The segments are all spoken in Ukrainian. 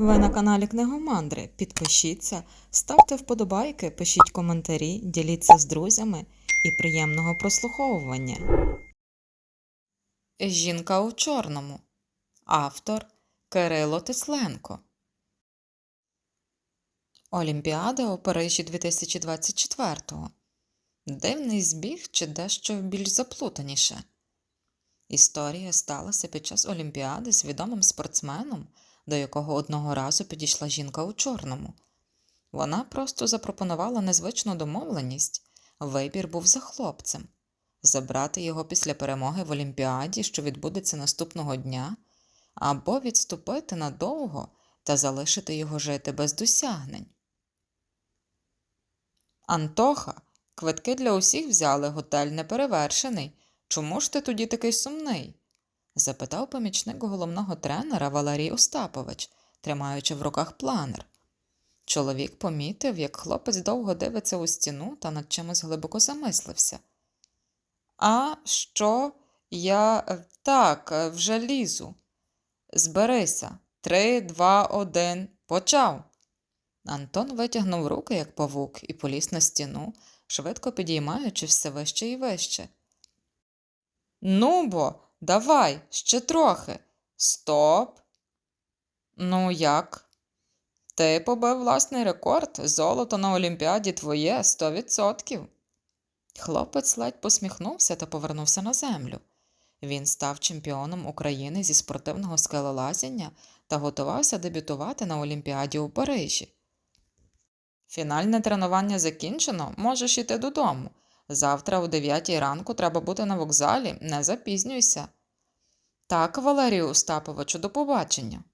Ви на каналі Книгомандри. Підпишіться, ставте вподобайки, пишіть коментарі, діліться з друзями і приємного прослуховування. Жінка у чорному. Автор Кирило Тисленко. Олімпіада у Парижі 2024-го. Дивний збіг чи дещо більш заплутаніше. Історія сталася під час Олімпіади з відомим спортсменом, до якого одного разу підійшла жінка у чорному. Вона просто запропонувала незвичну домовленість. Вибір був за хлопцем забрати його після перемоги в Олімпіаді, що відбудеться наступного дня, або відступити надовго та залишити його жити без досягнень. Антоха, квитки для усіх взяли, готель неперевершений. Чому ж ти тоді такий сумний? Запитав помічник головного тренера Валерій Остапович, тримаючи в руках планер. Чоловік помітив, як хлопець довго дивиться у стіну та над чимось глибоко замислився. А що? Я е, так, е, вже лізу. Зберися. Три, два, один. Почав. Антон витягнув руки, як павук, і поліз на стіну, швидко підіймаючи все вище і вище. Ну бо, давай, ще трохи. Стоп. Ну як? Ти побив власний рекорд, золото на Олімпіаді твоє сто відсотків. Хлопець ледь посміхнувся та повернувся на землю. Він став чемпіоном України зі спортивного скелелазіння та готувався дебютувати на Олімпіаді у Парижі. Фінальне тренування закінчено, можеш іти додому. Завтра о 9 ранку треба бути на вокзалі, не запізнюйся. Так, Валерію Остаповичу, до побачення.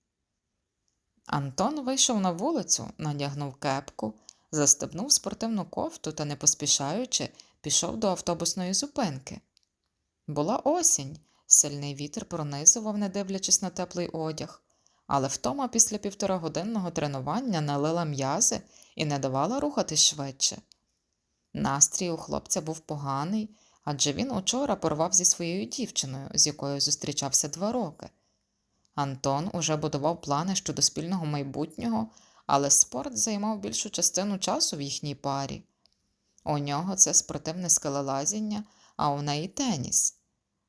Антон вийшов на вулицю, надягнув кепку, застебнув спортивну кофту та, не поспішаючи, пішов до автобусної зупинки. Була осінь, сильний вітер пронизував, не дивлячись на теплий одяг, але втома після півторагодинного тренування налила м'язи і не давала рухатись швидше. Настрій у хлопця був поганий, адже він учора порвав зі своєю дівчиною, з якою зустрічався два роки. Антон уже будував плани щодо спільного майбутнього, але спорт займав більшу частину часу в їхній парі. У нього це спортивне скелелазіння, а у неї теніс.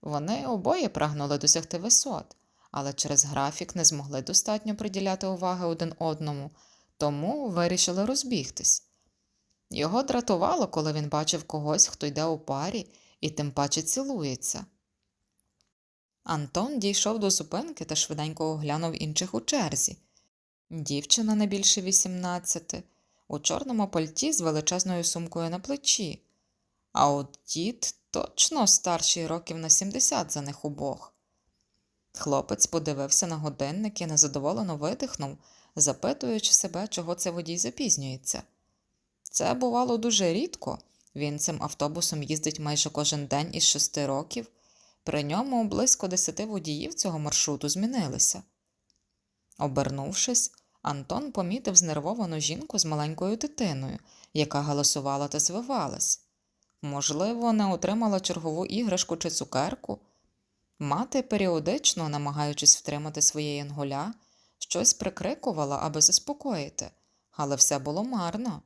Вони обоє прагнули досягти висот, але через графік не змогли достатньо приділяти уваги один одному, тому вирішили розбігтись. Його дратувало, коли він бачив когось, хто йде у парі і тим паче цілується. Антон дійшов до зупинки та швиденько оглянув інших у черзі. Дівчина не більше 18, у чорному пальті з величезною сумкою на плечі, а от дід точно старший років на 70 за них обох. Хлопець подивився на годинник і незадоволено видихнув, запитуючи себе, чого це водій запізнюється. Це бувало дуже рідко. Він цим автобусом їздить майже кожен день із шести років. При ньому близько десяти водіїв цього маршруту змінилися. Обернувшись, Антон помітив знервовану жінку з маленькою дитиною, яка галасувала та звивалась. Можливо, не отримала чергову іграшку чи цукерку. Мати періодично, намагаючись втримати своє янголя, щось прикрикувала, аби заспокоїти, але все було марно.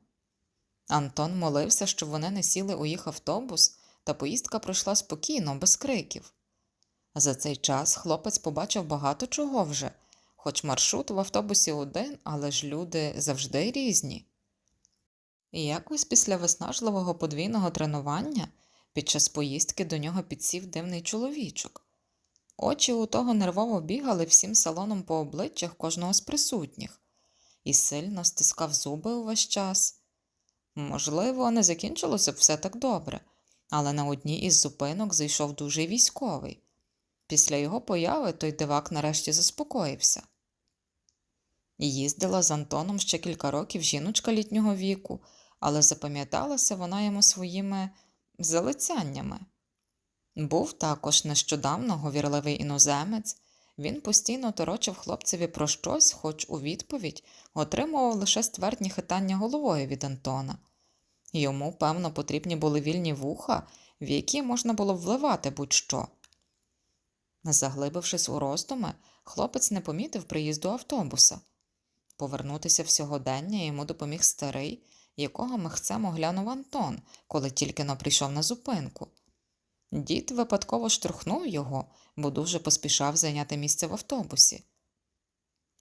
Антон молився, щоб вони не сіли у їх автобус, та поїздка пройшла спокійно, без криків. За цей час хлопець побачив багато чого вже, хоч маршрут в автобусі один, але ж люди завжди різні. І якось після виснажливого подвійного тренування під час поїздки до нього підсів дивний чоловічок. Очі у того нервово бігали всім салоном по обличчях кожного з присутніх і сильно стискав зуби увесь час. Можливо, не закінчилося б все так добре, але на одній із зупинок зайшов дуже військовий. Після його появи той дивак нарешті заспокоївся. Їздила з Антоном ще кілька років жіночка літнього віку, але запам'яталася вона йому своїми залицяннями. Був також нещодавно говірливий іноземець, він постійно торочив хлопцеві про щось, хоч у відповідь отримував лише ствердні хитання головою від Антона. Йому, певно, потрібні були вільні вуха, в які можна було вливати будь-що. Заглибившись у роздуми, хлопець не помітив приїзду автобуса. Повернутися в сьогодення йому допоміг старий, якого михцем оглянув Антон, коли тільки но прийшов на зупинку. Дід випадково штурхнув його, бо дуже поспішав зайняти місце в автобусі.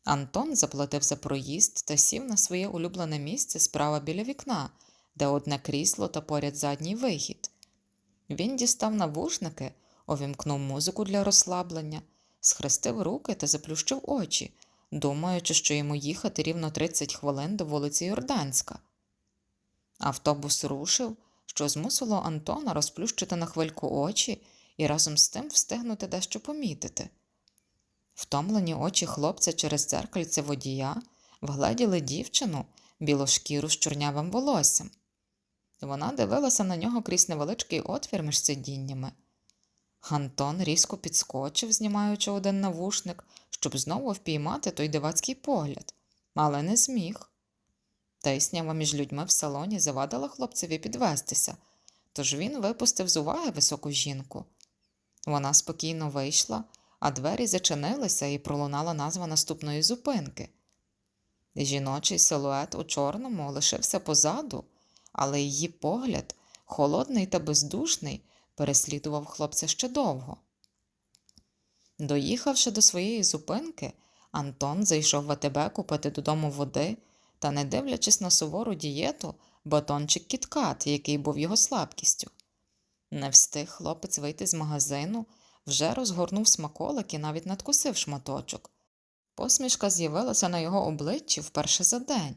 Антон заплатив за проїзд та сів на своє улюблене місце справа біля вікна, де одне крісло та поряд задній вихід. Він дістав навушники, увімкнув музику для розслаблення, схрестив руки та заплющив очі, думаючи, що йому їхати рівно 30 хвилин до вулиці Йорданська. Автобус рушив, що змусило Антона розплющити на хвильку очі і разом з тим встигнути дещо помітити. Втомлені очі хлопця через дзеркальце водія вгледіли дівчину білошкіру з чорнявим волоссям. Вона дивилася на нього крізь невеличкий отвір між сидіннями. Антон різко підскочив, знімаючи один навушник, щоб знову впіймати той дивацький погляд, але не зміг. Тиснява між людьми в салоні завадила хлопцеві підвестися, тож він випустив з уваги високу жінку. Вона спокійно вийшла, а двері зачинилися і пролунала назва наступної зупинки. Жіночий силует у чорному лишився позаду, але її погляд, холодний та бездушний, переслідував хлопця ще довго. Доїхавши до своєї зупинки, Антон зайшов в АТБ купити додому води та, не дивлячись на сувору дієту, батончик кіткат, який був його слабкістю. Не встиг хлопець вийти з магазину, вже розгорнув смаколик і навіть надкусив шматочок. Посмішка з'явилася на його обличчі вперше за день.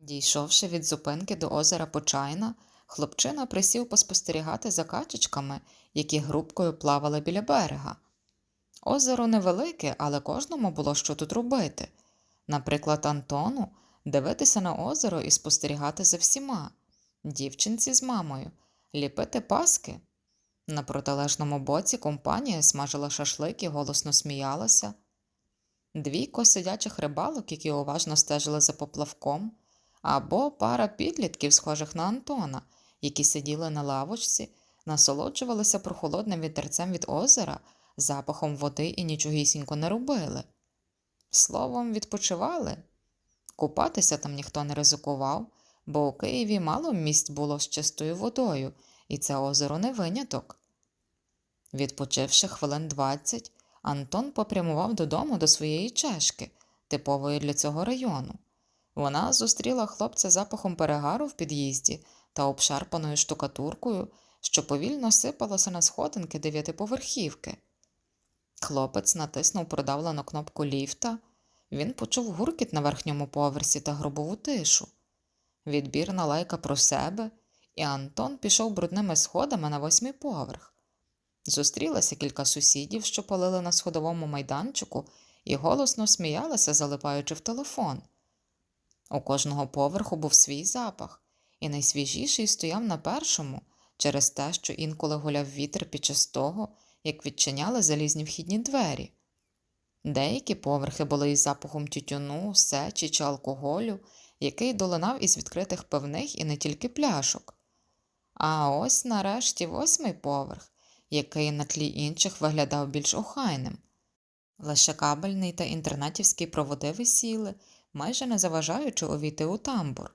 Дійшовши від зупинки до озера Почайна, хлопчина присів поспостерігати за качечками, які грубкою плавали біля берега. Озеро невелике, але кожному було що тут робити. Наприклад, Антону дивитися на озеро і спостерігати за всіма, дівчинці з мамою, ліпити паски. На протилежному боці компанія смажила шашлик і голосно сміялася. Двійко сидячих рибалок, які уважно стежили за поплавком, або пара підлітків, схожих на Антона, які сиділи на лавочці, насолоджувалися прохолодним вітерцем від озера, запахом води і нічогісінько не робили. Словом, відпочивали. Купатися там ніхто не ризикував, бо у Києві мало місць було з чистою водою, і це озеро не виняток. Відпочивши хвилин двадцять, Антон попрямував додому до своєї чешки, типової для цього району. Вона зустріла хлопця запахом перегару в під'їзді та обшарпаною штукатуркою, що повільно сипалося на сходинки дев'ятиповерхівки. Хлопець натиснув продавлену кнопку ліфта, він почув гуркіт на верхньому поверсі та гробову тишу. Відбірна лайка про себе, і Антон пішов брудними сходами на восьмий поверх. Зустрілося кілька сусідів, що палили на сходовому майданчику, і голосно сміялися, залипаючи в телефон. У кожного поверху був свій запах, і найсвіжіший стояв на першому через те, що інколи гуляв вітер під час того, як відчиняли залізні вхідні двері. Деякі поверхи були із запахом тютюну, сечі чи алкоголю, який долинав із відкритих пивних і не тільки пляшок. А ось нарешті восьмий поверх, який на тлі інших виглядав більш охайним. Лише кабельний та інтернетівські проводи висіли, майже не заважаючи увійти у тамбур.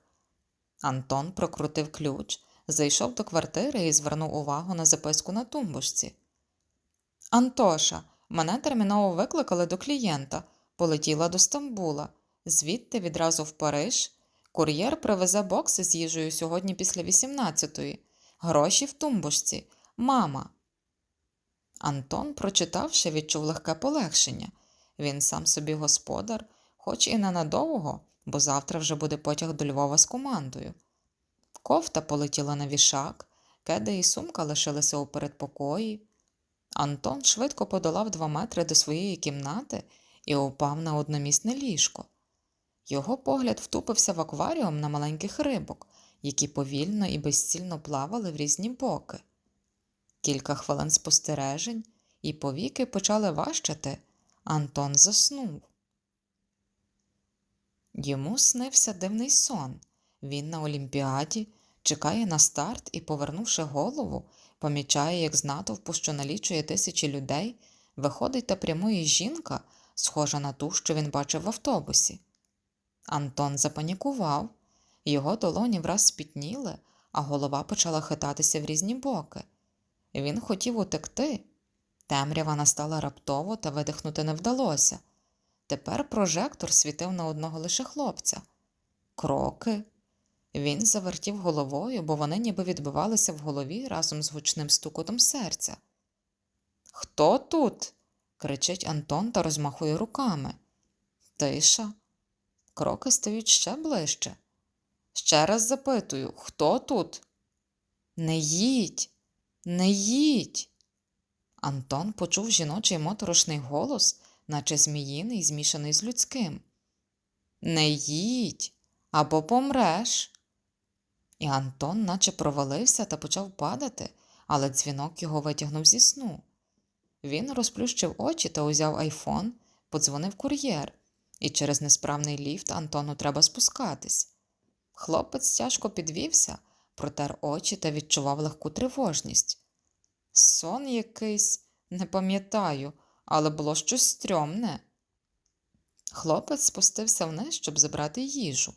Антон прокрутив ключ, зайшов до квартири і звернув увагу на записку на тумбочці. Антоша, мене терміново викликали до клієнта, полетіла до Стамбула, звідти відразу в Париж. Кур'єр привезе бокси з їжею сьогодні після 18-ї. Гроші в тумбочці. Мама. Антон, прочитавши, відчув легке полегшення. Він сам собі господар, хоч і ненадовго, бо завтра вже буде потяг до Львова з командою. Кофта полетіла на вішак, кеди і сумка лишилися у передпокої. Антон швидко подолав два метри до своєї кімнати і упав на одномісне ліжко. Його погляд втупився в акваріум на маленьких рибок, які повільно і безцільно плавали в різні боки. Кілька хвилин спостережень, і повіки почали важчати. Антон заснув. Йому снився дивний сон. Він на Олімпіаді чекає на старт і, повернувши голову, помічає, як з натовпу, що налічує тисячі людей, виходить та прямує жінка, схожа на ту, що він бачив в автобусі. Антон запанікував. Його долоні враз спітніли, а голова почала хитатися в різні боки. Він хотів утекти. Темрява настала раптово та видихнути не вдалося. Тепер прожектор світив на одного лише хлопця. Кроки. Він завертів головою, бо вони ніби відбивалися в голові разом з гучним стукотом серця. Хто тут? кричить Антон та розмахує руками. Тиша. Кроки стають ще ближче. Ще раз запитую, хто тут? Не їдь, не їдь. Антон почув жіночий моторошний голос, наче зміїний, змішаний з людським. Не їдь або помреш. І Антон наче провалився та почав падати, але дзвінок його витягнув зі сну. Він розплющив очі та узяв айфон, подзвонив кур'єр, і через несправний ліфт Антону треба спускатись. Хлопець тяжко підвівся, протер очі та відчував легку тривожність. Сон якийсь, не пам'ятаю, але було щось стрьомне. Хлопець спустився вниз, щоб забрати їжу.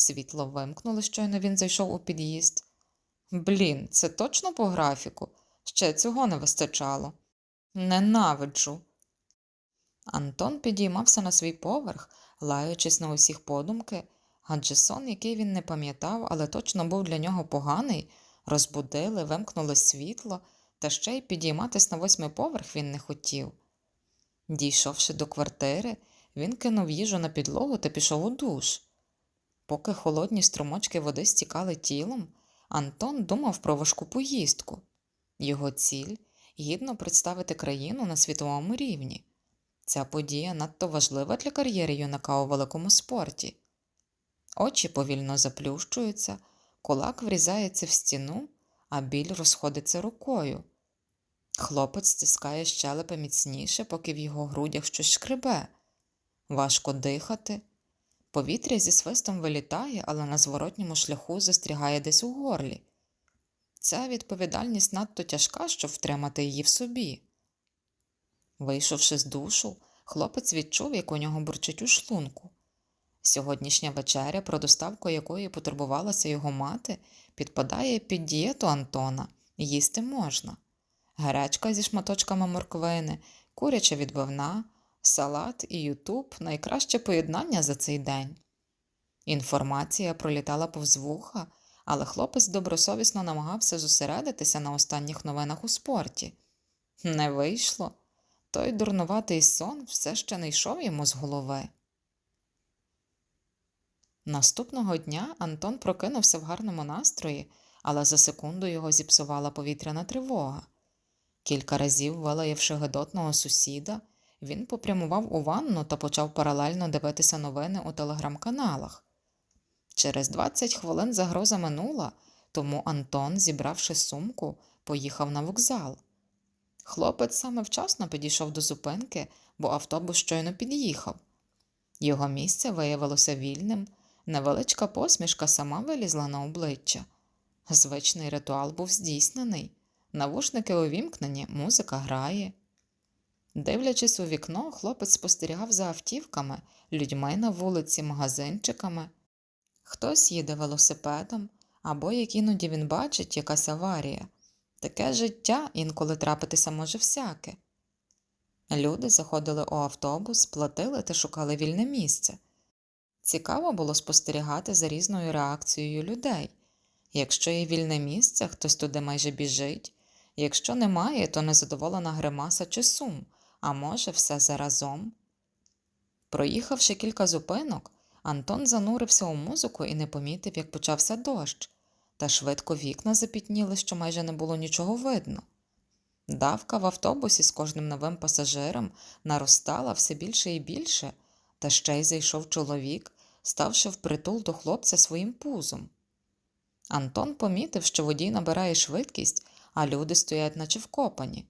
Світло вимкнули, щойно він зайшов у під'їзд. Блін, це точно по графіку? Ще цього не вистачало. Ненавиджу. Антон підіймався на свій поверх, лаючись на усіх подумки, адже сон, який він не пам'ятав, але точно був для нього поганий, розбудили, вимкнули світло, та ще й підійматись на восьмий поверх він не хотів. Дійшовши до квартири, він кинув їжу на підлогу та пішов у душ. Поки холодні струмочки води стікали тілом, Антон думав про важку поїздку. Його ціль гідно представити країну на світовому рівні. Ця подія надто важлива для кар'єри юнака у великому спорті. Очі повільно заплющуються, кулак врізається в стіну, а біль розходиться рукою. Хлопець стискає щелепи міцніше, поки в його грудях щось шкребе. Важко дихати. Повітря зі свистом вилітає, але на зворотньому шляху застрягає десь у горлі. Ця відповідальність надто тяжка, щоб втримати її в собі. Вийшовши з душу, хлопець відчув, як у нього бурчить у шлунку. Сьогоднішня вечеря, про доставку якої потурбувалася його мати, підпадає під дієту Антона, їсти можна. Гарячка зі шматочками морквини, куряча відбивна, салат і ютуб найкраще поєднання за цей день. Інформація пролітала повз вуха, але хлопець добросовісно намагався зосередитися на останніх новинах у спорті. Не вийшло. Той дурнуватий сон все ще не йшов йому з голови. Наступного дня Антон прокинувся в гарному настрої, але за секунду його зіпсувала повітряна тривога. Кілька разів, вилаявши гидотного сусіда, він попрямував у ванну та почав паралельно дивитися новини у телеграм-каналах. Через 20 хвилин загроза минула, тому Антон, зібравши сумку, поїхав на вокзал. Хлопець саме вчасно підійшов до зупинки, бо автобус щойно під'їхав. Його місце виявилося вільним, невеличка посмішка сама вилізла на обличчя. Звичний ритуал був здійснений, навушники увімкнені, музика грає. Дивлячись у вікно, хлопець спостерігав за автівками, людьми на вулиці, магазинчиками. Хтось їде велосипедом, або як іноді він бачить якась аварія. Таке життя інколи трапитися може всяке. Люди заходили у автобус, платили та шукали вільне місце. Цікаво було спостерігати за різною реакцією людей. Якщо є вільне місце, хтось туди майже біжить, якщо немає, то незадоволена гримаса чи сум, а може, все заразом. Проїхавши кілька зупинок, Антон занурився у музику і не помітив, як почався дощ, та швидко вікна запітніли, що майже не було нічого видно. Давка в автобусі з кожним новим пасажиром наростала все більше і більше, та ще й зайшов чоловік, ставши впритул до хлопця своїм пузом. Антон помітив, що водій набирає швидкість, а люди стоять, наче вкопані.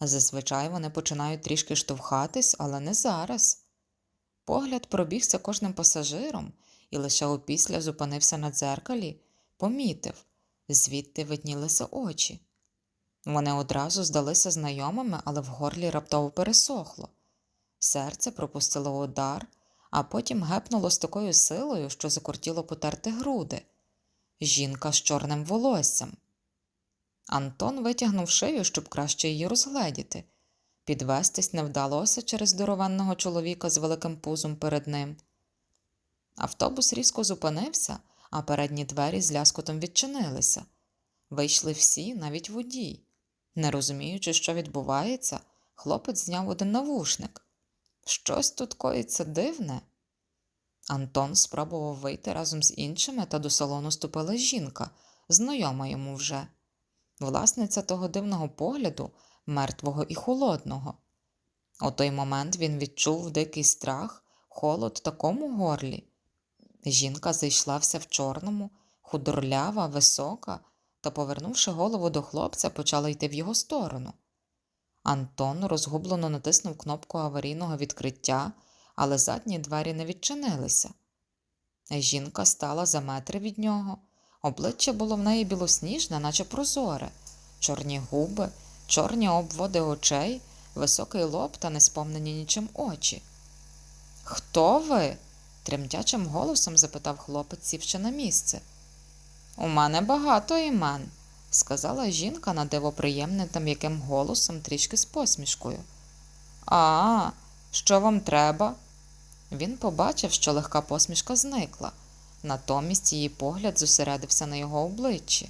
Зазвичай вони починають трішки штовхатись, але не зараз. Погляд пробігся кожним пасажиром і лише опісля зупинився на дзеркалі, помітив, звідти виднілися очі. Вони одразу здалися знайомими, але в горлі раптово пересохло. Серце пропустило удар, а потім гепнуло з такою силою, що закортіло потерти груди. Жінка з чорним волоссям. Антон витягнув шию, щоб краще її розгледіти. Підвестись не вдалося через здоровенного чоловіка з великим пузом перед ним. Автобус різко зупинився, а передні двері з ляскотом відчинилися. Вийшли всі, навіть водій. Не розуміючи, що відбувається, хлопець зняв один навушник. Щось тут коїться дивне. Антон спробував вийти разом з іншими, та до салону ступила жінка, знайома йому вже. Власниця того дивного погляду, мертвого і холодного. У той момент він відчув дикий страх, холод такому горлі. Жінка зайшла вся в чорному, худорлява, висока, та, повернувши голову до хлопця, почала йти в його сторону. Антон розгублено натиснув кнопку аварійного відкриття, але задні двері не відчинилися. Жінка стала за метри від нього. Обличчя було в неї білосніжне, наче прозоре, чорні губи, чорні обводи очей, високий лоб та несповнені нічим очі. Хто ви? тремтячим голосом запитав хлопець, сівши на місце. У мене багато імен, сказала жінка на диво приємним та м'яким голосом, трішки з посмішкою. А, що вам треба? Він побачив, що легка посмішка зникла. Натомість її погляд зосередився на його обличчі.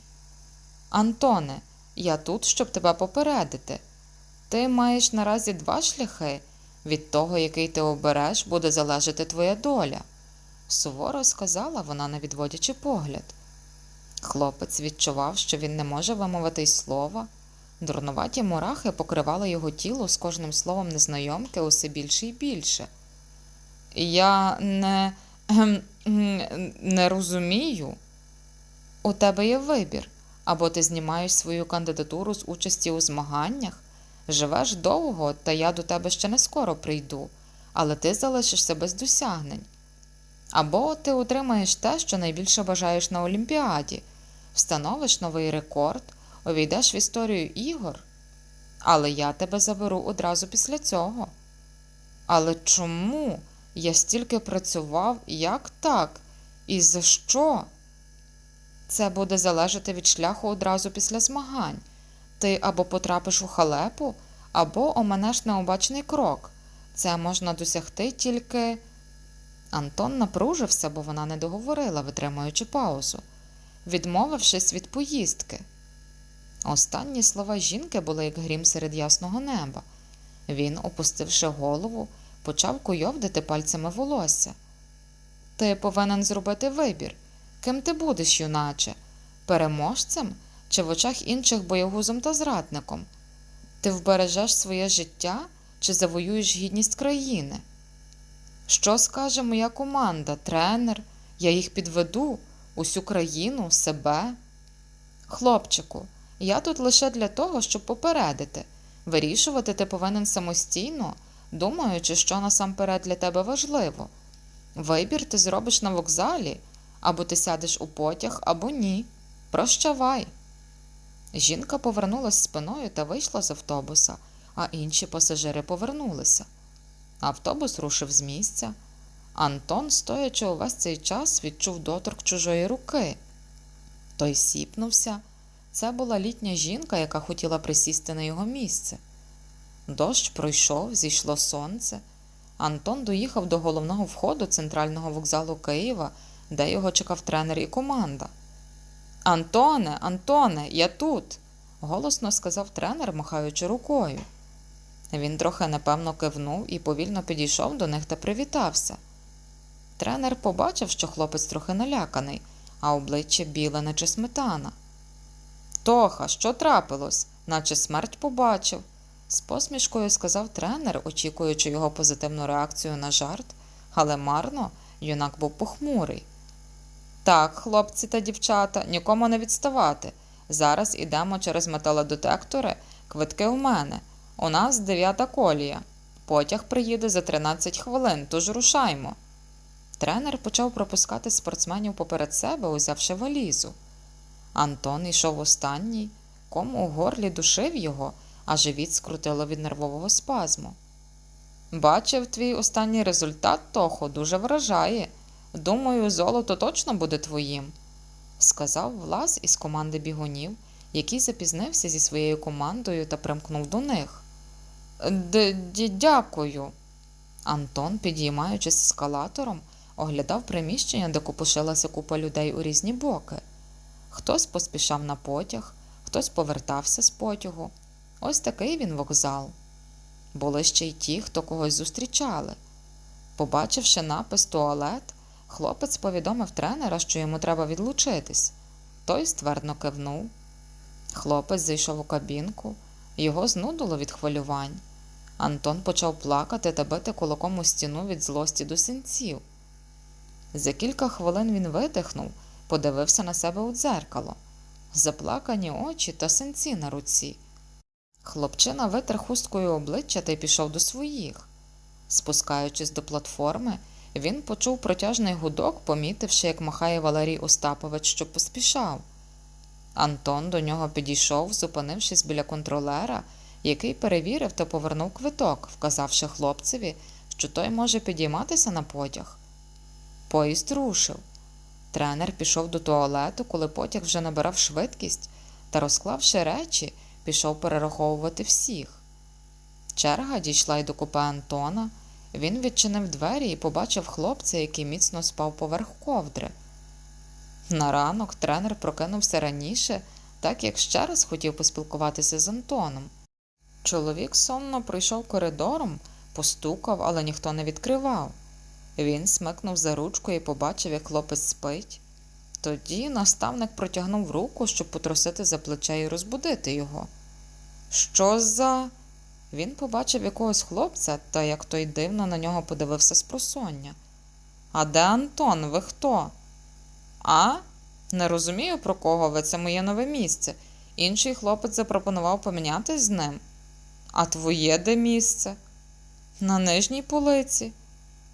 Антоне, я тут, щоб тебе попередити. Ти маєш наразі два шляхи. Від того, який ти обереш, буде залежати твоя доля, суворо сказала вона, не відводячи погляд. Хлопець відчував, що він не може вимовити й слова. Дурнуваті мурахи покривали його тіло з кожним словом незнайомки усе більше і більше. Я не, не розумію. У тебе є вибір. Або ти знімаєш свою кандидатуру з участі у змаганнях, живеш довго, та я до тебе ще не скоро прийду, але ти залишишся без досягнень. Або ти отримаєш те, що найбільше бажаєш на Олімпіаді, встановиш новий рекорд, увійдеш в історію ігор. Але я тебе заберу одразу після цього. Але чому? Я стільки працював, як так? І за що? Це буде залежати від шляху одразу після змагань. Ти або потрапиш у халепу, або оманеш необачний крок. Це можна досягти тільки. Антон напружився, бо вона не договорила, витримуючи паузу, відмовившись від поїздки. Останні слова жінки були як грім серед ясного неба. Він, опустивши голову, почав куйовдити пальцями волосся. Ти повинен зробити вибір. Ким ти будеш, юначе? Переможцем чи в очах інших боягузом та зрадником? Ти вбережеш своє життя чи завоюєш гідність країни? Що скаже моя команда, тренер? Я їх підведу, усю країну, себе? Хлопчику, я тут лише для того, щоб попередити. Вирішувати ти повинен самостійно, думаючи, що насамперед для тебе важливо. Вибір ти зробиш на вокзалі, або ти сядеш у потяг, або ні. Прощавай. Жінка повернулася спиною та вийшла з автобуса, а інші пасажири повернулися. Автобус рушив з місця. Антон, стоячи увесь цей час, відчув доторк чужої руки. Той сіпнувся. Це була літня жінка, яка хотіла присісти на його місце. Дощ пройшов, зійшло сонце. Антон доїхав до головного входу центрального вокзалу Києва, де його чекав тренер і команда. Антоне, Антоне, я тут, голосно сказав тренер, махаючи рукою. Він трохи непевно кивнув і повільно підійшов до них та привітався. Тренер побачив, що хлопець трохи наляканий, а обличчя біле, наче сметана. Тоха, що трапилось, наче смерть побачив, з посмішкою сказав тренер, очікуючи його позитивну реакцію на жарт, але марно юнак був похмурий. Так, хлопці та дівчата, нікому не відставати. Зараз ідемо через металодетектори, квитки у мене. У нас дев'ята колія. Потяг приїде за 13 хвилин, тож рушаймо. Тренер почав пропускати спортсменів поперед себе, узявши валізу. Антон йшов останній, кому у горлі душив його, а живіт скрутило від нервового спазму. Бачив твій останній результат, Тохо, дуже вражає. Думаю, золото точно буде твоїм, сказав Влас із команди бігунів, який запізнився зі своєю командою та примкнув до них. Дякую. Антон, підіймаючись ескалатором, оглядав приміщення, де копошилася купа людей у різні боки. Хтось поспішав на потяг, хтось повертався з потягу. Ось такий він вокзал. Були ще й ті, хто когось зустрічали. Побачивши напис туалет, хлопець повідомив тренера, що йому треба відлучитись. Той ствердно кивнув. Хлопець зайшов у кабінку, його знудило від хвилювань. Антон почав плакати та бити кулаком у стіну від злості до синців. За кілька хвилин він видихнув, подивився на себе у дзеркало. Заплакані очі та синці на руці. Хлопчина витер хусткою обличчя та й пішов до своїх. Спускаючись до платформи, він почув протяжний гудок, помітивши, як махає Валерій Остапович, що поспішав. Антон до нього підійшов, зупинившись біля контролера, який перевірив та повернув квиток, вказавши хлопцеві, що той може підійматися на потяг. Поїзд рушив. Тренер пішов до туалету, коли потяг вже набирав швидкість, та, розклавши речі, пішов перераховувати всіх. Черга дійшла й до купе Антона. Він відчинив двері і побачив хлопця, який міцно спав поверх ковдри. На ранок тренер прокинувся раніше, так як ще раз хотів поспілкуватися з Антоном. Чоловік сонно пройшов коридором, постукав, але ніхто не відкривав. Він смикнув за ручку і побачив, як хлопець спить. Тоді наставник протягнув руку, щоб потрусити за плече і розбудити його. Що за. Він побачив якогось хлопця та як той дивно на нього подивився з просоння. А де Антон? Ви хто? А? Не розумію, про кого ви, це моє нове місце. Інший хлопець запропонував помінятись з ним. А твоє де місце? На нижній полиці.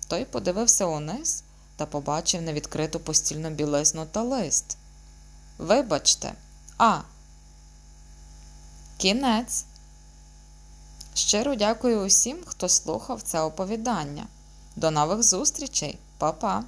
Той подивився униз та побачив невідкриту постільну білизну та лист. Вибачте, а. Кінець. Щиро дякую усім, хто слухав це оповідання. До нових зустрічей, Па-па!